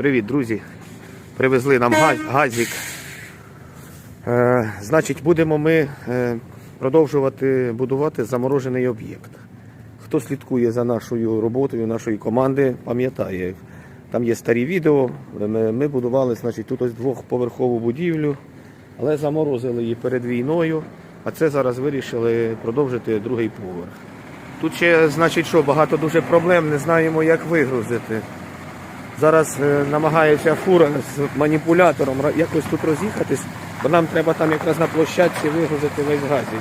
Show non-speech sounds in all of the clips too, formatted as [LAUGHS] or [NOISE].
Привіт, друзі. Привезли нам газ, газик. Е, значить, будемо ми е, продовжувати будувати заморожений об'єкт. Хто слідкує за нашою роботою, нашої команди, пам'ятає. Там є старі відео. Ми, ми будували значить, тут ось двохповерхову будівлю, але заморозили її перед війною. А це зараз вирішили продовжити другий поверх. Тут ще, значить, що, багато дуже проблем, не знаємо, як вигрузити. Зараз е, намагається фура з маніпулятором якось тут роз'їхатись, бо нам треба там якраз на площадці вигрузити весь газик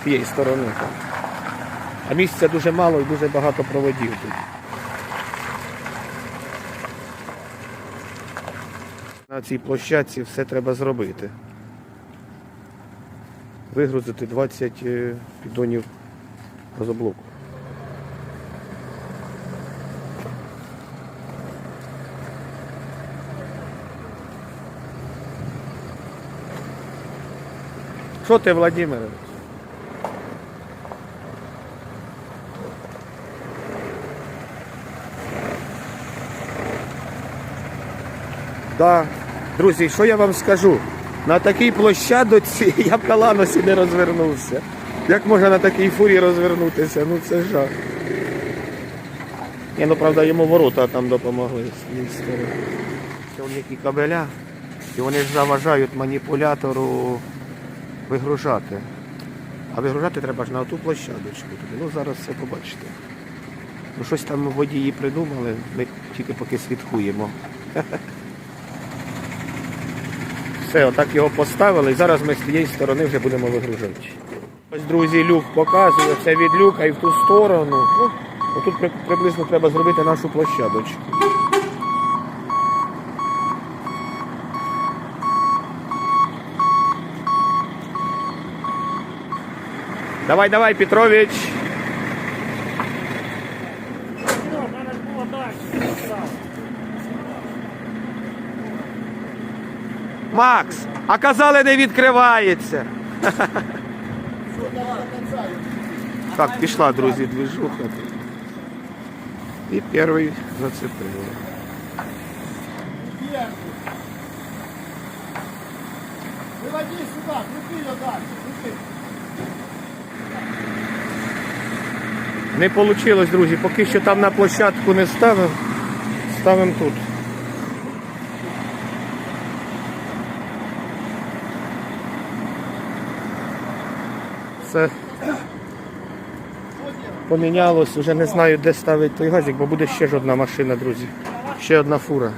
з тієї сторони. А місця дуже мало і дуже багато проводів тут. На цій площадці все треба зробити. Вигрузити 20 е, піддонів газоблоку. Що ти, Владимирович? Да. Друзі, що я вам скажу? На такій площадці [LAUGHS] я б на ланосі не розвернувся. Як можна на такій фурі розвернутися? Ну це жах. Ні, ну правда йому ворота там допомогли. Це вони які кабеля. І вони ж заважають маніпулятору вигружати. А вигружати треба ж на ту площадочку. Ну зараз все побачите. Ну щось там водії придумали, ми тільки поки слідкуємо. [LAUGHS] Все, отак його поставили, і зараз ми з тієї сторони вже будемо вигружати. Ось, друзі, люк показує, це від люка і в ту сторону. Ну, отут приблизно треба зробити нашу площадочку. Давай, давай, Петрович. Макс, а казали, не відкривається. [LAUGHS] Так, пішла, друзі, движуха. І перший зацепили. Выводи сюда, крути ее дальше, крути. Не вийшло, друзі, поки що там на площадку не ставив, ставимо тут. Все помінялось, вже не знаю, де ставити той газик, бо буде ще ж одна машина, друзі. Ще одна фура.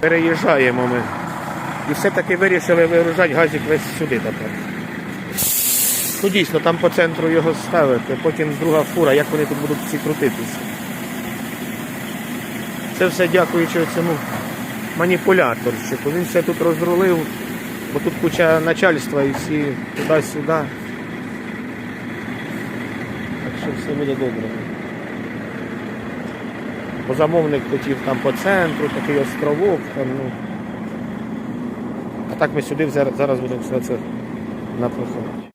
Переїжджаємо ми. І все-таки вирішили вигружати газик весь сюди тепер. Ну дійсно, там по центру його ставити, потім друга фура, як вони тут будуть всі крутитися. Це все дякуючи цьому маніпуляторщику. Він все тут розрулив, бо тут куча начальства і всі туди-сюди. Так що все буде добре. Бо замовник хотів там по центру, такий островок, там, ну. А так ми сюди зараз будемо все це напихати.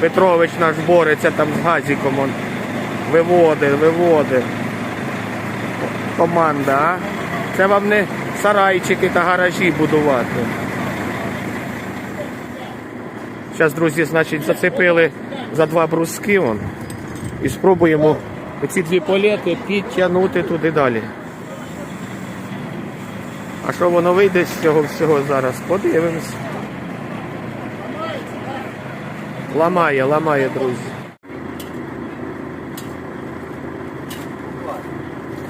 Петрович наш бореться там з газиком. Он виводить, виводить. Команда, а? Це вам не сарайчики та гаражі будувати. Зараз, друзі, значить, зацепили за два бруски вон, і спробуємо оці дві полети підтягнути туди далі. А що воно вийде з цього всього зараз? Подивимось. Ламає, ламає, друзі.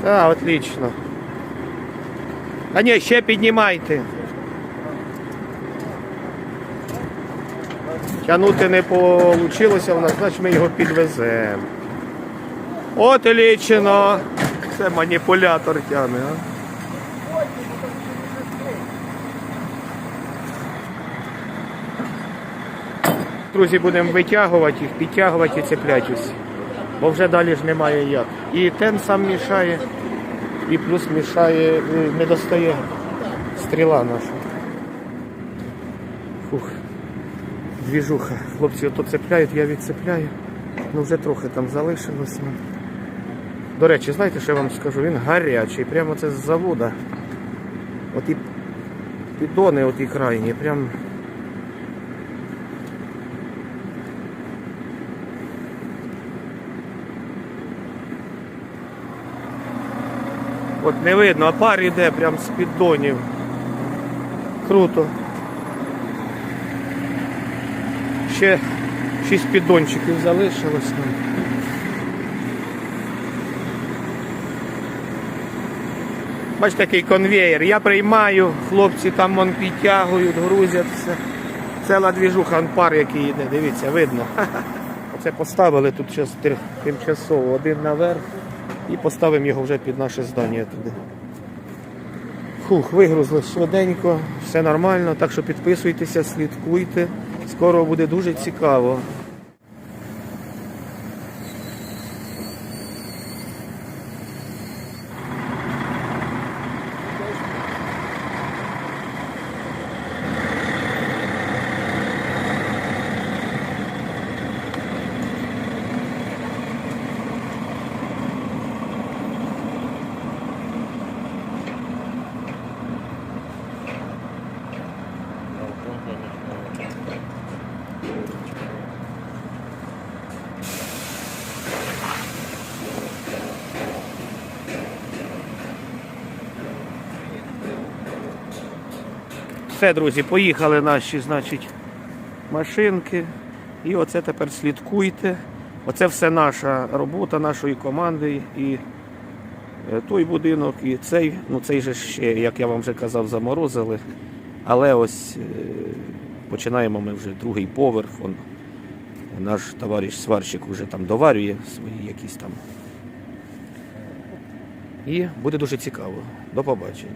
Так, отлично. А ні, ще піднімайте. Тянути не вийшло у нас, значить ми його підвеземо. От лічено. Це маніпулятор тягне, а? Друзі, будемо витягувати їх, підтягувати і цепляти усі. Бо вже далі ж немає як. І тен сам мішає, і плюс мішає, е, не достає стріла наша. Фух. Двіжуха. Хлопці ото цепляють, я відцепляю. Ну вже трохи там залишилось. ну. До речі, знаєте, що я вам скажу? Він гарячий, прямо це з завода. Оті піддони, оті крайні, прям. От не видно, а пар іде прям з піддонів. Круто. Ще шість піддончиків залишилось там. Бачите, такий конвеєр. Я приймаю, хлопці там вон підтягують, грузять все. Ціла двіжуха, пар який йде, дивіться, видно. [LAUGHS] Оце поставили тут зараз тимчасово один наверх і поставимо його вже під наше здання туди. Фух, вигрузли швиденько, все нормально, так що підписуйтеся, слідкуйте. Скоро буде дуже цікаво. Все, друзі, поїхали наші, значить, машинки. І оце тепер слідкуйте. Оце все наша робота нашої команди. І е, той будинок, і цей, ну цей же ще, як я вам вже казав, заморозили. Але ось е, починаємо ми вже другий поверх. Он, наш товариш сварщик вже там доварює свої якісь там. І буде дуже цікаво. До побачення.